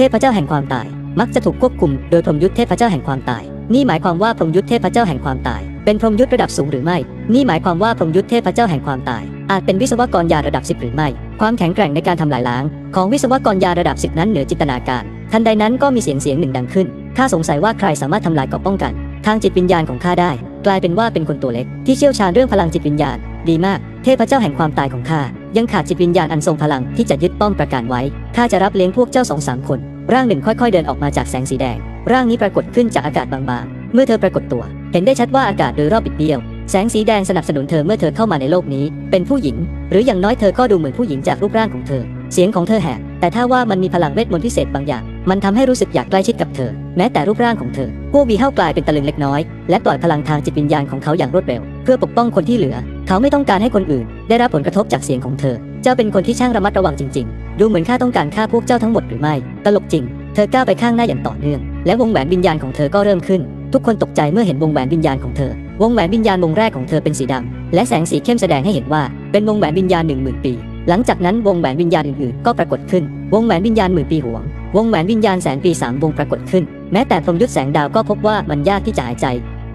ทพเจ้าแห่งความตาย มักจะถูกควบคุมโดยพรหมยุทธเทพเจ้าแห่งความตาย นี่หมายความว่าพรหมยุทธเทพเจ้าแห่งความตาย เป็นพรหมยุทธระดับสูงหรือไม่ นี่หมายความว่าพรหมยุทธเทพเจ้าแห่งความตาย อาจเป็นวิศวกรยาระดับ 10 หรือไม่ ความแข็งแกร่งในการทำลายล้าง ของวิศวกรยาระดับ 10 นั้นเหนือจินตนาการ ทันใดนั้นก็มีเสียงเสียงหนึ่งดังขึ้น ข้าสงสัยว่าใครสามารถทำลายเกราะป้องกัน ทางจิตวิญญาณของข้าได้ กลายเป็นว่าเป็นคนตัวเล็ก ที่เชี่ยวชาญเรื่องพลังจิตวิญญาณ ดีมาก เทพเจ้าแห่งความตายของข้ายังขาดจิตวิญญาณอันทรงพลังที่จะยึดป้อมประการไว้ ข้าจะรับเลี้ยงพวกเจ้าสองสามคน ร่างหนึ่งค่อยๆ เดินออกมาจากแสงสีแดง ร่างนี้ปรากฏขึ้นจากอากาศบางๆ เมื่อเธอปรากฏตัว เห็นได้ชัดว่าอากาศโดยรอบบิดเบี้ยว แสงสีแดงสนับสนุนเธอเมื่อเธอเข้ามาในโลกนี้ เป็นผู้หญิง หรืออย่างน้อยเธอก็ดูเหมือนผู้หญิงจากรูปร่างของเธอ เสียงของเธอแหบแต่ถ้าว่ามันมีพลังเวทมนต์พิเศษบางอย่าง มันทำให้รู้สึกอยากใกล้ชิดกับเธอ แม้แต่รูปร่างของเธอ พวกวีเฮากลายเป็นตะลึงเล็กน้อย และปล่อยพลังทางจิตวิญญาณของเขาอย่างรวดเร็ว เพื่อปกป้องคนที่เหลือ เขาไม่ต้องการให้คนอื่น ได้รับผลกระทบจากเสียงของเธอ เจ้าเป็นคนที่ช่างระมัดระวังจริง ดูเหมือนข้าต้องการฆ่าพวกเจ้าทั้งหมดหรือไม่ ตลกจริง เธอก้าวไปข้างหน้าอย่างต่อเนื่อง และวงแหวนวิญญาณของเธอก็เริ่มขึ้น ทุกคนตกใจเมื่อเห็นวงแหวนวิญญาณของเธอ วงแหวนวิญญาณวงแรกของเธอเป็นสีดำ และแสงสีเข้มแสดงให้เห็นว่า เป็นวงแหวนวิญญาณหนึ่งหมื่นปี หลังจากนั้นวงแหวนวิญญาณอื่นๆ ก็ปรากฏขึ้น วงแหวนวิญญาณหมื่นปีหวง วงแหวนวิญญาณแสนปีสามวงปรากฏขึ้น แม้แต่พรมยุทธแสงดาวก็พบว่ามันยากที่จะหายใจ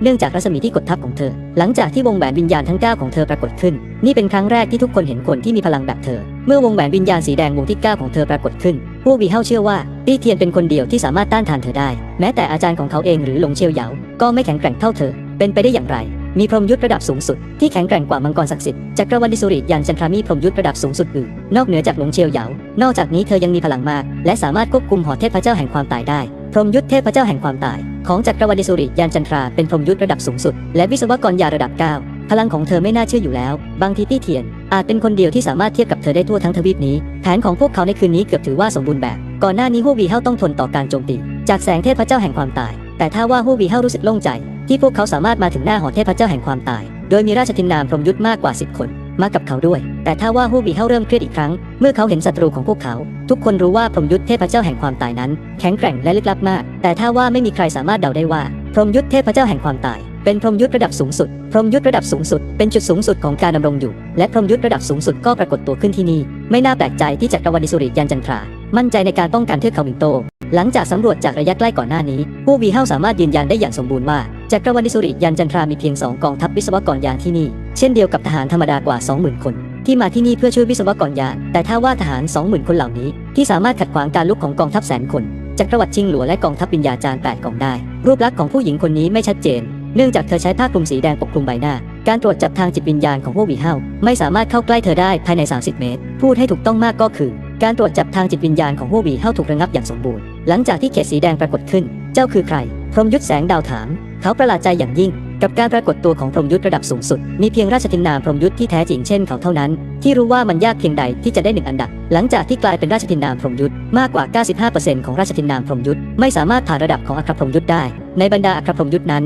เนื่องจากรัศมีที่กดทับของเธอ หลังจากที่วงแหวนวิญญาณทั้ง9ของเธอปรากฏขึ้น นี่เป็นครั้งแรกที่ทุกคนเห็นคนที่มีพลังแบบเธอ เมื่อวงแหวนวิญญาณสีแดงวงที่ 9 ของเธอปรากฏขึ้น พวกวีเฮาเชื่อว่าตี้เทียนเป็นคนเดียวที่สามารถต้านทานเธอได้ แม้แต่อาจารย์ของเขาเองหรือหลงเชียวเหยา ก็ไม่แข็งแกร่งเท่าเธอ เป็นไปได้อย่างไร มีพรหมยุทธระดับสูงสุดที่แข็งแกร่งกว่ามังกรศักดิ์สิทธิ์จักรวรรดิสุริยันจันทรามีพรหมยุทธระดับสูงสุดอื่น นอกเหนือจากหลงเชียวเหยา นอกจากนี้เธอยังมีพลังมาก และสามารถควบคุมหอเทพเจ้าแห่งความตายได้ พรหมยุทธเทพเจ้าแห่งความตาย ของจักรวรรดิสุริยันจันทราเป็นพรหมยุทธระดับสูงสุด และวิศวกรยาระดับ9 พลังของเธอไม่น่าเชื่ออยู่แล้ว บางทีตี้เทียน อาจเป็นคนเดียวที่สามารถเทียบกับเธอได้ทั่วทั้งทวีปนี้ แผนของพวกเขาในคืนนี้เกือบถือว่าสมบูรณ์แบบ ก่อนหน้านี้ฮู้วีเฮาต้องทนต่อการโจมตี จากแสงเทพเจ้าแห่งความตาย แต่ถ้าว่าฮู้วีเฮารู้สึกโล่งใจ ที่พวกเขาสามารถมาถึงหน้าหอเทพเจ้าแห่งความตาย โดยมีราชทินนามพรหมยุทธมากกว่า 10 คนมากับเขาด้วย แต่ถ้าว่าฮู้วีเฮาเริ่มเครียดอีกครั้ง เมื่อเขาเห็นศัตรูของพวกเขา ทุกคนรู้ว่าพรหมยุทธเทพเจ้าแห่งความตายนั้น แข็งแกร่งและลึกลับมาก แต่ถ้าว่าไม่มีใครสามารถเดาได้ว่า พรมยุทธเทพเจ้าแห่งความตาย เป็นพรหมยุทธระดับสูงสุด พรหมยุทธระดับสูงสุด เป็นจุดสูงสุดของการดำรงอยู่ และพรหมยุทธระดับสูงสุดก็ปรากฏตัวขึ้นที่นี่ ไม่น่าแปลกใจที่จักรวรรดิสุริยันจันทรา มั่นใจในการป้องกันเทือกเขาหมิงโต หลังจากสำรวจจากระยะใกล้ก่อนหน้านี้ ผู้วีเฮาสามารถยืนยันได้อย่างสมบูรณ์ว่าจักรวรรดิสุริยันจันทรามีเพียงสองกองทัพวิศวกรยานที่นี่ เช่นเดียวกับทหารธรรมดากว่า 20,000 คน ที่มาที่นี่เพื่อช่วยวิศวกรยาน แต่ถ้าว่าทหาร 20,000 คนเหล่านี้ ที่สามารถขัดขวางการลุกของกองทัพแสนคนจักรวรรดิชิงหลัวและกองทัพวิญญาจารย์8กองได้ รูปลักษณ์ของผู้หญิงคนนี้ไม่ชัดเจน เนื่องจากเธอใช้ผ้าคลุมสีแดงปกคลุมใบหน้า การตรวจจับทางจิตวิญญาณของพวกวีเฮาไม่สามารถเข้าใกล้เธอได้ภายใน 30 เมตร พูดให้ถูกต้องมากก็คือ การตรวจจับทางจิตวิญญาณของพวกวีเฮาถูกระงับอย่างสมบูรณ์ หลังจากที่เขตสีแดงปรากฏขึ้น เจ้าคือใคร พรมยุทธแสงดาวถาม เขาประหลาดใจอย่างยิ่ง กับการปรากฏตัวของพรหมยุทธระดับสูงสุด มีเพียงราชทินนามพรหมยุทธที่แท้จริงเช่นเขาเท่านั้น ที่รู้ว่ามันยากเพียงใดที่จะได้หนึ่งอันดับ หลังจากที่กลายเป็นราชทินนามพรหมยุทธมากกว่า 95%ของราชทินนามพรหมยุทธไม่สามารถผ่านระดับของอัครพรหมยุทธได้ ในบรรดาอัครพรหมยุทธนั้น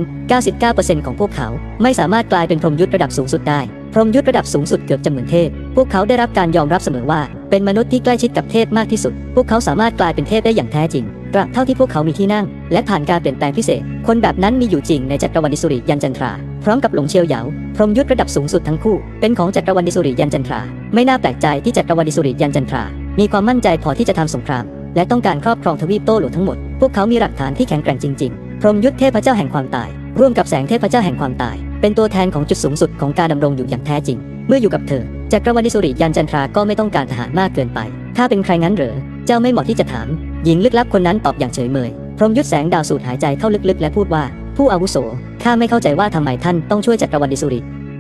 99%ของพวกเขาไม่สามารถกลายเป็นพรหมยุทธระดับสูงสุดได้พรหมยุทธระดับสูงสุดเกือบจะเหมือนเทพ พวกเขาได้รับการยอมรับเสมอว่า เป็นมนุษย์ที่ใกล้ชิดกับเทพมากที่สุด พวกเขาสามารถกลายเป็นเทพได้อย่างแท้จริง ตราบเท่าที่พวกเขามีที่นั่ง และผ่านการเปลี่ยนแปลงพิเศษ คนแบบนั้นมีอยู่จริงในจักรวรรดิสุริยันจันทรา พร้อมกับหลงเชียวเหยาพรหมยุทธระดับสูงสุดทั้งคู่ เป็นของจักรวรรดิสุริยันจันทรา ไม่น่าแปลกใจที่จักรวรรดิสุริยันจันทรา มีความมั่นใจพอที่จะทำสงคราม และต้องการครอบครองทวีปโต้หลวทั้งหมด พวกเขามีหลักฐานที่แข็งแกร่งจริง ๆ พรหมยุทธเทพเจ้าแห่งความตาย ร่วมกับแสงเทพเจ้าแห่งความตาย เป็นตัวแทนของจุดสูงสุดของการดำรงอยู่อย่างแท้จริง เมื่ออยู่กับเธอจักรวรรดิสุริยันจันทราก็ไม่ต้องการทหารมากเกินไป ถ้าเป็นใครงั้นเหรอ เจ้าไม่เหมาะที่จะถาม หญิงลึกลับคนนั้นตอบอย่างเฉยเมย พรหมยุทธแสงดาวสูดหายใจเข้าลึกๆ และพูดว่า ผู้อาวุโส ข้าไม่เข้าใจว่าทำไมท่านต้องช่วยจักรวรรดิสุริ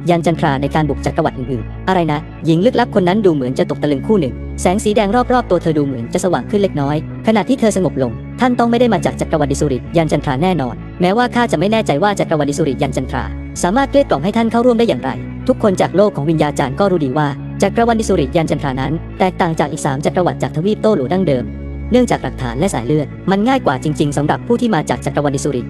ยันจันทราในการบุกจักรวรรดิอื่นๆ อะไรนะ หญิงลึกลับคนนั้นดูเหมือนจะตกตะลึงคู่หนึ่ง แสงสีแดงรอบๆ ตัวเธอดูเหมือนจะสว่างขึ้นเล็กน้อย ขณะที่เธอสงบลง ท่านต้องไม่ได้มาจากจักรวรรดิสุริ ยันจันทราแน่นอน แม้ว่าข้าจะไม่แน่ใจว่าจักรวรรดิสุริยันจันทรา สามารถเกลี้ยกล่อมให้ท่านเข้าร่วมได้อย่างไร ทุกคนจากโลกของวิญญาจารย์ก็รู้ดีว่า จักรวรรดิสุริยันจันทรานั้น แตกต่างจากอีกสามจักรวรรดิจากทวีปโตหลูดั้งเดิม เนื่องจากหลักฐานและสายเลือด มันง่ายกว่าจริง ๆสำหรับผู้ที่มาจากจักรวรรดิสุริ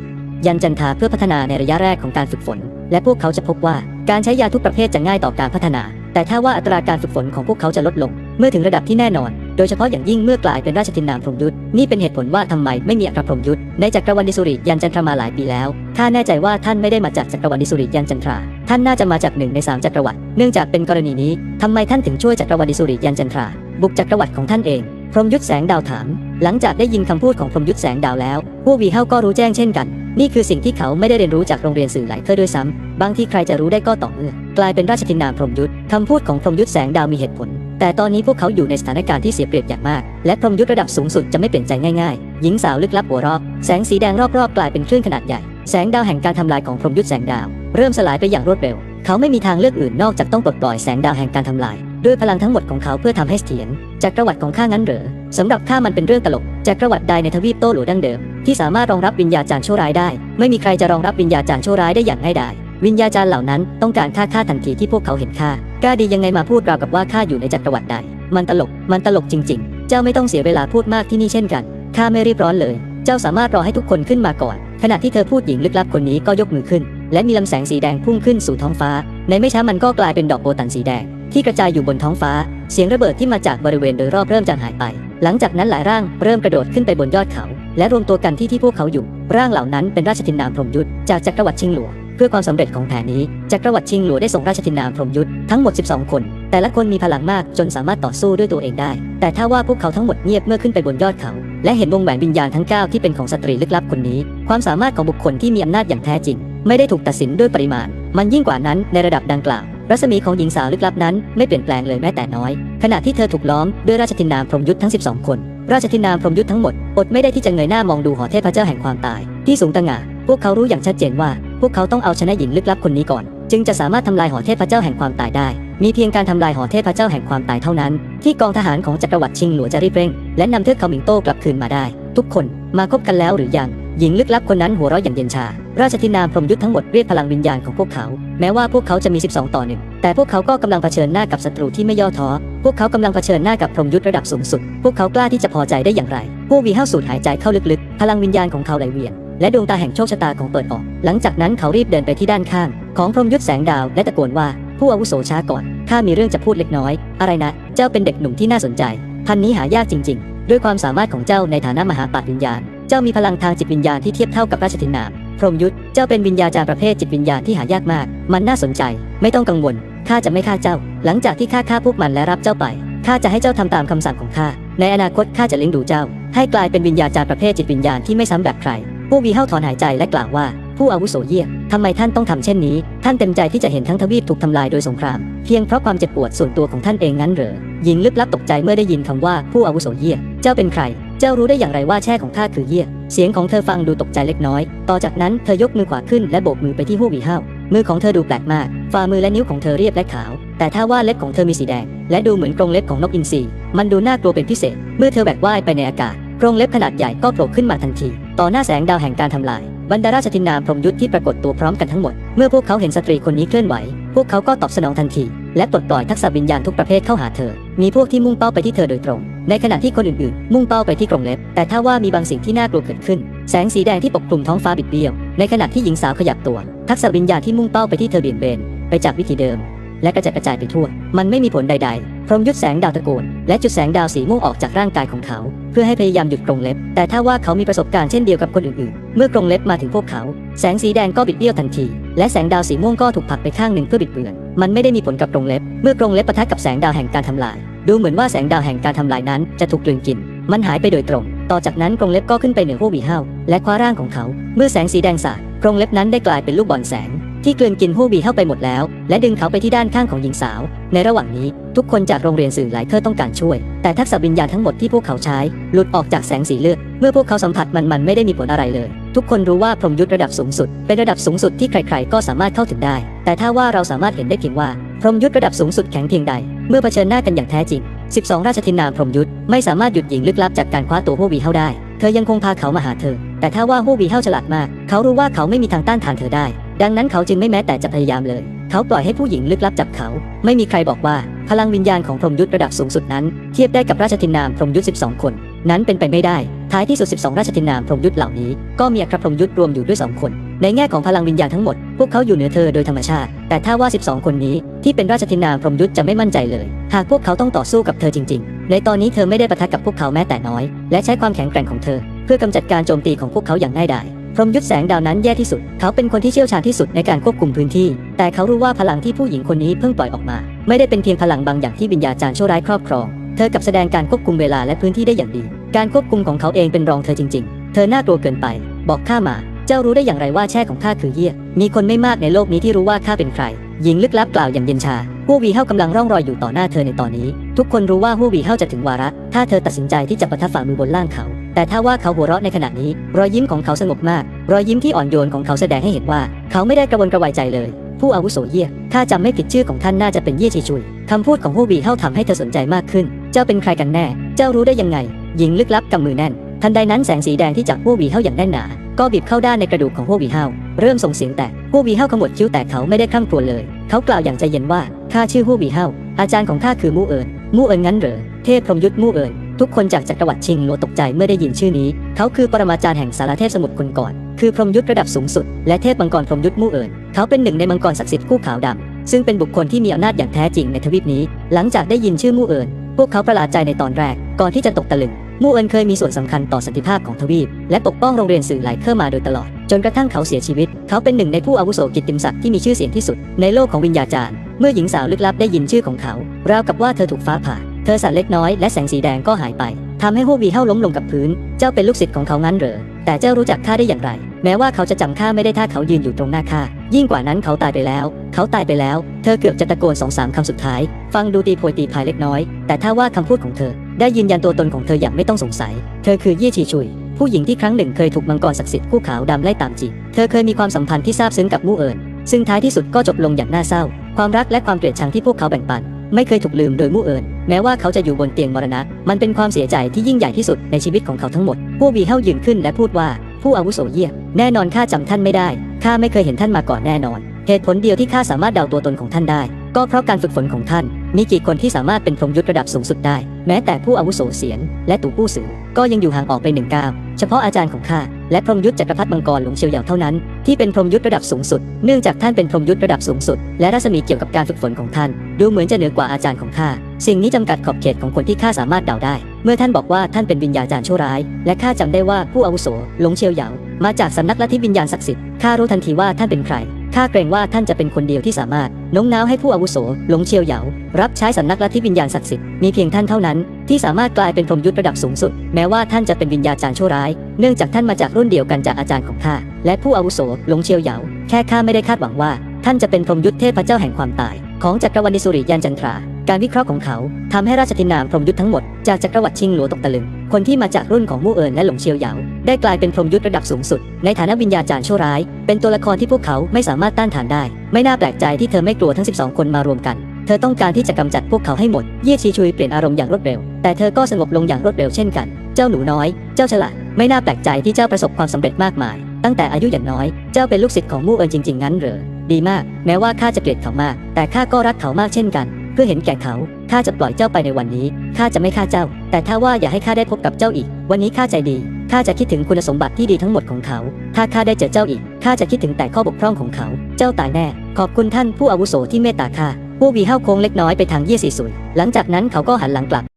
ยันจันทราเพื่อพัฒนาในระยะแรกของการฝึกฝน และพวกเขาจะพบว่าการใช้ยาทุกประเภทจะง่ายต่อการพัฒนา แต่ถ้าว่าอัตราการฝึกฝนของพวกเขาจะลดลง เมื่อถึงระดับที่แน่นอน โดยเฉพาะอย่างยิ่งเมื่อกลายเป็นราชทินนามพรหมยุทธ์นี่เป็นเหตุผลว่าทำไมไม่มีอัครพรหมยุทธ์ในจักรวรรดิสุริยันจันทรามาหลายปีแล้วข้าแน่ใจว่าท่านไม่ได้มาจากจักรวรรดิสุริยันจันทราท่านน่าจะมาจากหนึ่งในสามจักรวรรดิเนื่องจากเป็นกรณีนี้ทำไมท่านถึงช่วยจักรวรรดิสุริยันจันทราบุกจักรวรรดิของท่านเอง พรหมยุทธแสงดาวถาม หลังจากได้ยินคำพูดของพรหมยุทธแสงดาวแล้วพวกวีเฮาก็รู้แจ้งเช่นกัน นี่คือสิ่งที่เขาไม่ได้เรียนรู้จากโรงเรียนสื่อหลายเครือด้วยซ้ำบางที่ใครจะรู้ได้ก็ต่อเมื่อกลายเป็นราชทินนามพรหมยุทธคำพูดของพรหมยุทธแสงดาวมีเหตุผล แต่ตอนนี้พวกเขาอยู่ในสถานการณ์ที่เสียเปรียบอย่างมาก และพรมยุทธระดับสูงสุดจะไม่เปลี่ยนใจง่ายๆ หญิงสาวลึกลับหัวเรอบ แสงสีแดงรอบๆกลายเป็นคลื่นขนาดใหญ่ แสงดาวแห่งการทำลายของพรมยุทธแสงดาว เริ่มสลายไปอย่างรวดเร็ว เขาไม่มีทางเลือกอื่นนอกจากต้องปลดปล่อยแสงดาวแห่งการทำลาย ด้วยพลังทั้งหมดของเขาเพื่อทำให้เสถียรจากประวัติของข้างั้นเหรอสำหรับข้ามันเป็นเรื่องตลก จากประวัติใดในทวีปโต้หลูดั้งเดิม ที่สามารถรองรับวิญญาจารย์ชั่วร้ายได้ ไม่มีใครจะรองรับวิญญาจารย์ชั่วร้ายได้อย่างง่ายดายวิญญาจารย์เหล่านั้นต้องการฆ่าข้าทันทีที่พวกเขาเห็นข้า กล้าดียังไงมาพูดราวกับว่าข้าอยู่ในจักรวรรดิใดมันตลก มันตลกจริง ๆ เจ้าไม่ต้องเสียเวลาพูดมากที่นี่เช่นกัน ข้าไม่รีบร้อนเลย เจ้าสามารถรอให้ทุกคนขึ้นมาก่อน ขณะที่เธอพูดหญิงลึกลับคนนี้ก็ยกมือขึ้น และมีลำแสงสีแดงพุ่งขึ้นสู่ท้องฟ้า ในไม่ช้ามันก็กลายเป็นดอกโบตันสีแดง ที่กระจายอยู่บนท้องฟ้า เสียงระเบิดที่มาจากบริเวณโดยรอบเริ่มจางหายไป หลังจากนั้นหลายร่างเริ่มกระโดดขึ้นไปบนยอดเขา และรวมตัวกันที่ที่พวกเขาอยู่ ร่างเหล่านั้นเป็นราชทินนามพรหมยุทธจากจักรวรรดิชิงหลวเพื่อความสำเร็จของแผนนี้จักรวรรดิชิงหลัวได้ส่งราชทินนามพรมยุทธ์ทั้งหมด 12 คน แต่ละคนมีพลังมากจนสามารถต่อสู้ด้วยตัวเองได้ แต่ถ้าว่าพวกเขาทั้งหมดเงียบเมื่อขึ้นไปบนยอดเขา และเห็นวงแหวนวิญญาณทั้ง 9 ที่เป็นของสตรีลึกลับคนนี้ ความสามารถของบุคคลที่มีอำนาจอย่างแท้จริง ไม่ได้ถูกตัดสินด้วยปริมาณ มันยิ่งกว่านั้นในระดับดังกล่าวรัศมีของหญิงสาวลึกลับนั้นไม่เปลี่ยนแปลงเลยแม้แต่น้อย ขณะที่เธอถูกล้อมด้วยราชทินนามพรมยุทธ์ทั้ง 12 คน ราชทินนามพรมยุทธทั้งหมดอดไม่ได้ที่จะเงยหน้ามองดูหอเทพเจ้าแห่งความตาย ที่สูงตะหง่าพวกเขารู้อย่างชัดเจนว่า พวกเขาต้องเอาชนะหญิงลึกลับคนนี้ก่อน จึงจะสามารถทำลายหอเทพเจ้าแห่งความตายได้ มีเพียงการทำลายหอเทพเจ้าแห่งความตายเท่านั้น ที่กองทหารของจักรวรรดิชิงหลัวจะรีบเร่ง และนำเทือกเขาหมิงโต้กลับคืนมาได้ ทุกคนมาคบกันแล้วหรือยังหญิงลึกลับคนนั้นหัวเราะอย่างเย็นชา ราชธินามพรมยุทธทั้งหมดเรียกพลังวิญญาณของพวกเขา แม้ว่าพวกเขาจะมี 12 ต่อหนึ่ง แต่พวกเขาก็กำลังเผชิญหน้ากับศัตรูที่ไม่ย่อท้อ พวกเขากำลังเผชิญหน้ากับพรมยุทธระดับสูงสุด พวกเขากล้าที่จะพอใจได้อย่างไรพวกวีห้าสูดหายใจเข้าลึกๆ พลังวิญญาณของเขาไหลเวียน และดวงตาแห่งโชคชะตาของเปิดออก หลังจากนั้นเขารีบเดินไปที่ด้านข้าง ของพรหมยุทธแสงดาวและตะโกนว่า ผู้อาวุโสช้าก่อน ข้ามีเรื่องจะพูดเล็กน้อย อะไรนะ เจ้าเป็นเด็กหนุ่มที่น่าสนใจ พันนี้หายากจริง ๆ ด้วยความสามารถของเจ้าในฐานะมหาปัตวิญญาณ เจ้ามีพลังทางจิตวิญญาณที่เทียบเท่ากับราชทินนามพรหมยุทธเจ้าเป็นวิญญาจารประเภทจิตวิญญาณที่หายากมาก มันน่าสนใจ ไม่ต้องกังวล ข้าจะไม่ฆ่าเจ้า หลังจากที่ข้าฆ่าพวกมันและรับเจ้าไป ข้าจะให้เจ้าทำตามคำสั่งของข้า ในอนาคตข้าจะเลี้ยงดูเจ้า ให้กลายเป็นวิญญาจารประเภทจิตวิญญาณที่ไม่ซ้ำแบบใคร ผู้วีเฮาถอนหายใจและกล่าวว่า ผู้อาวุโสเยี่ยมทำไมท่านต้องทำเช่นนี้ ท่านเต็มใจที่จะเห็นทั้งทวีปถูกทำลายโดยสงคราม เพียงเพราะความเจ็บปวดส่วนตัวของท่านเองงั้นเหรอหญิงลึกลับตกใจเมื่อได้ยินคำว่าผู้อาวุโสเยี่ยเจ้าเป็นใคร เจ้ารู้ได้อย่างไรว่าแช่ของข้าคือเยี่ยเสียงของเธอฟังดูตกใจเล็กน้อย ต่อจากนั้นเธอยกมือขวาขึ้นและโบกมือไปที่ผู้วีเฮามือของเธอดูแปลกมาก ฝ่ามือและนิ้วของเธอเรียบและขาว แต่ถ้าว่าเล็บของเธอมีสีแดง และดูเหมือนกรงเล็บของนกอินทรีมันดูน่ากลัวเป็นพิเศษ เมื่อเธอแบกว่ายไปในอากาศ กรงเล็บขนาดใหญ่ก็โผล่ขึ้นมาทันที ต่อหน้าแสงดาวแห่งการทำลาย บรรดาราชทินนามพรหมยุทธที่ปรากฏตัวพร้อมกันทั้งหมด เมื่อพวกเขาเห็นสตรีคนนี้เคลื่อนไหว พวกเขาก็ตอบสนองทันที และปลดปล่อยทักษะวิญญาณทุกประเภทเข้าหาเธอ มีพวกที่มุ่งเป้าไปที่เธอโดยตรง ในขณะที่คนอื่นๆ มุ่งเป้าไปที่กรงเล็บ แต่ถ้าว่ามีบางสิ่งที่น่ากลัวเกิดขึ้น แสงสีแดงที่ปกคลุมท้องฟ้าบิดเบี้ยว ในขณะที่หญิงสาวขยับตัว ทักษะวิญญาณที่มุ่งเป้าไปที่เธอเบี่ยงเบนไปจากวิธีเดิม และกระจัดกระจายไปทั่ว มันไม่มีผลใด ๆ พรมยุทธแสงดาวตะโกน และจุดแสงดาวสีม่วงออกจากร่างกายของเขา เพื่อให้พยายามหยุดกรงเล็บ แต่ถ้าว่าเขามีประสบการณ์เช่นเดียวกับคนอื่นๆ เมื่อกรงเล็บมาถึงพวกเขา แสงสีแดงก็บิดเบี้ยวทันที และแสงดาวสีม่วงก็ถูกผลักไปข้างหนึ่งเพื่อบิดเบือน มันไม่ได้มีผลกับกรงเล็บ เมื่อกรงเล็บปะทะกับแสงดาวแห่งการทำลาย ดูเหมือนว่าแสงดาวแห่งการทำลายนั้นจะถูกกลืนกิน มันหายไปโดยตรง ต่อจากนั้นกรงเล็บก็ขึ้นไปเหนือพวกวีเฮาและคว้าร่างของเขา เมื่อแสงสีแดงสาดกรงเล็บนั้นได้กลายเป็นลูกบอลแสง ที่กลืนกินผู้บีเข้าไปหมดแล้ว และดึงเขาไปที่ด้านข้างของหญิงสาว ในระหว่างนี้ทุกคนจากโรงเรียนสื่อหลายเครือต้องการช่วย แต่ทักษะวิญญาณทั้งหมดที่พวกเขาใช้ หลุดออกจากแสงสีเลือดเมื่อพวกเขาสัมผัสมันมันไม่ได้มีผลอะไรเลย ทุกคนรู้ว่าพรหมยุทธระดับสูงสุด เป็นระดับสูงสุดที่ใครๆ ก็สามารถเข้าถึงได้ แต่ถ้าว่าเราสามารถเห็นได้เพียงว่าพรหมยุทธระดับสูงสุดแข็งเพียงใด เมื่อเผชิญหน้ากันอย่างแท้จริง 12 ราชทินนามพรหมยุทธไม่สามารถหยุดหญิงลึกลับจากการคว้าตัวพวกวีเฮาได้ เธอยังคงพาเขามาหาเธอ แต่ถ้าว่าฮู้วีเฮาฉลาดมาก เขารู้ว่าเขาไม่มีทางต้านทานเธอได้ ดังนั้นเขาจึงไม่แม้แต่จะพยายามเลย เขาปล่อยให้ผู้หญิงลึกลับจับเขา ไม่มีใครบอกว่าพลังวิญญาณของพรหมยุทธระดับสูงสุดนั้น เทียบได้กับราชทินนามพรหมยุทธ12 คน นั้นเป็นไปไม่ได้ ท้ายที่สุด 12 ราชทินนามพรหมยุทธเหล่านี้ ก็มีอัครพรหมยุทธรวมอยู่ด้วย 2 คน ในแง่ของพลังวิญญาณทั้งหมด พวกเขาอยู่เหนือเธอโดยธรรมชาติ แต่ถ้าว่า 12 คนนี้ที่เป็นราชทินนามพรหมยุทธจะไม่มั่นใจเลย หากพวกเขาต้องต่อสู้กับเธอจริง ๆ ในตอนนี้เธอไม่ได้ปะทะกับพวกเขาแม้แต่น้อย และใช้ความแข็งแกร่งของเธอ เพื่อกำจัดการโจมตีของพวกเขาอย่างง่ายดาย พรมยุทธแสงดาวนั้นแย่ที่สุด เขาเป็นคนที่เชี่ยวชาญที่สุดในการควบคุมพื้นที่ แต่เขารู้ว่าพลังที่ผู้หญิงคนนี้เพิ่งปล่อยออกมา ไม่ได้เป็นเพียงพลังบางอย่างที่วิญญาจารย์ชั่วร้ายครอบครอง เธอกับแสดงการควบคุมเวลาและพื้นที่ได้อย่างดี การควบคุมของเขาเองเป็นรองเธอจริง ๆ เธอน่ากลัวเกินไป บอกข้ามา เจ้ารู้ได้อย่างไรว่าแช่ของข้าคือเยี่ยมีคนไม่มากในโลกนี้ที่รู้ว่าข้าเป็นใคร หญิงลึกลับกล่าวอย่างเย็นชาฮู้วีเฮากำลังร่องรอยอยู่ต่อหน้าเธอในตอนนี้ ทุกคนรู้ว่าฮู้วีเฮาจะถึงวาระ ถ้าเธอตัดสินใจที่จะประทับฝ่ามือบนล่างเขา แต่ถ้าว่าเขาหัวเราะในขณะนี้ รอยยิ้มของเขาสงบมาก รอยยิ้มที่อ่อนโยนของเขาแสดงให้เห็นว่า เขาไม่ได้กระวนกระวายใจเลย ผู้อาวุโสเยี่ยข้าจำไม่ผิดชื่อของท่านน่าจะเป็นเยี่ยชีชุยคำพูดของฮู้วีเฮาทำให้เธอสนใจมากขึ้น เจ้าเป็นใครกันแน่ เจ้ารู้ได้ยังไง หญิงลึกลับกำมือแน่น ทันใดนั้นแสงสีแดงที่จากฮู้วีเฮาอย่างแน่นหนา ก็บีบเข้าด้านในกระดูกของฮู้วีเฮาเริ่มส่งเสียงแตกฮู้วีเฮาขมวดคิ้วแต่เขาไม่ได้คร่ำครวเลย เขากล่าวอย่างใจเย็นว่าข้าชื่อฮู้วีเฮาอาจารย์ของข้าคือมู่เอิญมู่เอิญงั้นเหรอเทพพรหมยุทธมู่เอิญ ทุกคนจากจักรวรรดิชิงโลตกใจเมื่อได้ยินชื่อนี้ เขาคือปรมาจารย์แห่งสารเทพสมุทรคนก่อน คือพรหมยุทธระดับสูงสุด และเทพมังกรพรหมยุทธมู่เอิญเขาเป็นหนึ่งในมังกรศักดิ์สิทธิ์คู่ขาวดำซึ่งเป็นบุคคลที่มีอำนาจอย่างแท้จริงในทวีปนี้ หลังจากได้ยินชื่อมู่เอิญพวกเขาประหลาดใจในตอนแรก ก่อนที่จะตกตะลึง มู่เอิญเคยมีส่วนสำคัญต่อสันติภาพของทวีป และปกป้องโรงเรียนสื่อไหลเคอร์มาโดยตลอด จนกระทั่งเขาเสียชีวิต เขาเป็นหนึ่งในผู้อาวุโสกิตติมศักดิ์ที่มีชื่อเสียงที่สุด ในโลกของวิญญาจารย์ เมื่อหญิงสาวลึกลับได้ยินชื่อของเขา ราวกับว่าเธอถูกฟ้าผ่า ธอสั่นเล็กน้อยและแสงสีแดงก็หายไปทำให้ฮู้วีเฮาล้มลงกับพื้น เจ้าเป็นลูกศิษย์ของเขางั้นเหรอ แต่เจ้ารู้จักข้าได้อย่างไร แม้ว่าเขาจะจำข้าไม่ได้ถ้าเขายืนอยู่ตรงหน้าข้า ยิ่งกว่านั้นเขาตายไปแล้ว เขาตายไปแล้ว เธอเกือบจะตะโกนสองสามคำสุดท้าย ฟังดูตีโพยตีพายเล็กน้อย แต่ถ้าว่าคำพูดของเธอ ได้ยืนยันตัวตนของเธออย่างไม่ต้องสงสัย เธอคือยี่ยชีชุย ผู้หญิงที่ครั้งหนึ่งเคยถูกมังกรศักดิ์สิทธิ์คู่ขาวดำไล่ตามจีบ เธอเคยมีความสัมพันธ์ที่ซาบซึ้งกับมู่เอิญซึ่งท้ายที่สุดก็จบลงอย่างน่าเศร้า ความรักและความเกลียดชังที่พวกเขาแบ่งปัน ไม่เคยถูกลืมโดยมู่เอิญแม้ว่าเขาจะอยู่บนเตียงมรณะ มันเป็นความเสียใจที่ยิ่งใหญ่ที่สุดในชีวิตของเขาทั้งหมด ผู้วีเฮายืนขึ้นและพูดว่า ผู้อาวุโสเยี่ยมแน่นอนข้าจำท่านไม่ได้ข้าไม่เคยเห็นท่านมาก่อนแน่นอน เหตุผลเดียวที่ข้าสามารถเดาตัวตนของท่านได้ ก็เพราะการฝึกฝนของท่าน มีกี่คนที่สามารถเป็นพรหมยุทธระดับสูงสุดได้ แม้แต่ผู้อาวุโสเสียน และตู่ผู้สือก็ยังอยู่ห่างออกไปหนึ่งก้าวเฉพาะอาจารย์ของข้าและพรหมยุทธจักรพรรดิมังกรหลงเชียวเหยาเท่านั้นที่เป็นพรหมยุทธระดับสูงสุด เนื่องจากท่านเป็นพรหมยุทธระดับสูงสุด และรัศมีเกี่ยวกับการฝึกฝนของท่าน ดูเหมือนจะเหนือกว่าอาจารย์ของข้าสิ่งนี้จำกัดขอบเขตของคนที่ข้าสามารถเดาได้ เมื่อท่านบอกว่าท่านเป็นวิญญาจารย์ชั่วร้าย และข้าจำได้ว่าผู้อาวุโสหลงเชียวเหยามาจากสำนักลัทธิวิญญาณศักดิ์สิทธิ์ข้ารู้ทันทีว่าท่านเป็นใคร ข้าเกรงว่าท่านจะเป็นคนเดียวที่สามารถโน้มน้าวให้ผู้อาวุโสหลงเชียวเหยารับใช้สำนักลัทธิวิญญาณศักดิ์สิทธิ์มีเพียงท่านเท่านั้นที่สามารถกลายเป็นพรหมยุทธระดับสูงสุด แม้ว่าท่านจะเป็นวิญญาจารย์ชั่วร้าย เนื่องจากท่านมาจากรุ่นเดียวกันจากอาจารย์ของข้าและผู้อาวุโสหลงเชียวเหยาแค่ข้าไม่ได้คาดหวังว่า ท่านจะเป็นพรหมยุทธเทพเจ้าแห่งความตาย ของจักรวรรดิสุริยันจันทรา การวิเคราะห์ของเขาทำให้ราชธินามพรหมยุทธ์ทั้งหมดจากจักรวรรดิชิงหลัวตกตะลึง คนที่มาจากรุ่นของมู่เอิญและหลงเชียวเหยาได้กลายเป็นพรหมยุทธ์ระดับสูงสุด ในฐานะวิญญาจารย์ชั่วร้าย เป็นตัวละครที่พวกเขาไม่สามารถต้านทานได้ ไม่น่าแปลกใจที่เธอไม่กลัวทั้ง 12 คนมารวมกัน เธอต้องการที่จะกำจัดพวกเขาให้หมด เยี่ยชีชุยเปลี่ยนอารมณ์อย่างรวดเร็ว แต่เธอก็สงบลงอย่างรวดเร็วเช่นกัน เจ้าหนูน้อย เจ้าฉลาด ไม่น่าแปลกใจที่เจ้าประสบความสำเร็จมากมาย ตั้งแต่อายุอย่างน้อย เจ้าเป็นลูกศิษย์ของมู่เอิญจริงๆงั้นเหรอ ดีมาก แม้ว่าข้าจะเกลียดเขามาก แต่ข้าก็รักเขามากเช่นกัน พื่อเห็นแก่เขาข้าจะปล่อยเจ้าไปในวันนี้ข้าจะไม่ฆ่าเจ้า แต่ถ้าว่าอย่าให้ข้าได้พบกับเจ้าอีก วันนี้ข้าใจดีข้าจะคิดถึงคุณสมบัติที่ดีทั้งหมดของเขา ถ้าข้าได้เจอเจ้าอีกข้าจะคิดถึงแต่ข้อบกพร่องของเขา เจ้าตายแน่ ขอบคุณท่านผู้อาวุโสที่เมตตาข้าผู้วีห้าวโค้งเล็กน้อยไปทางเยี่ยสีสุยหลังจากนั้นเขาก็หันหลังกลับ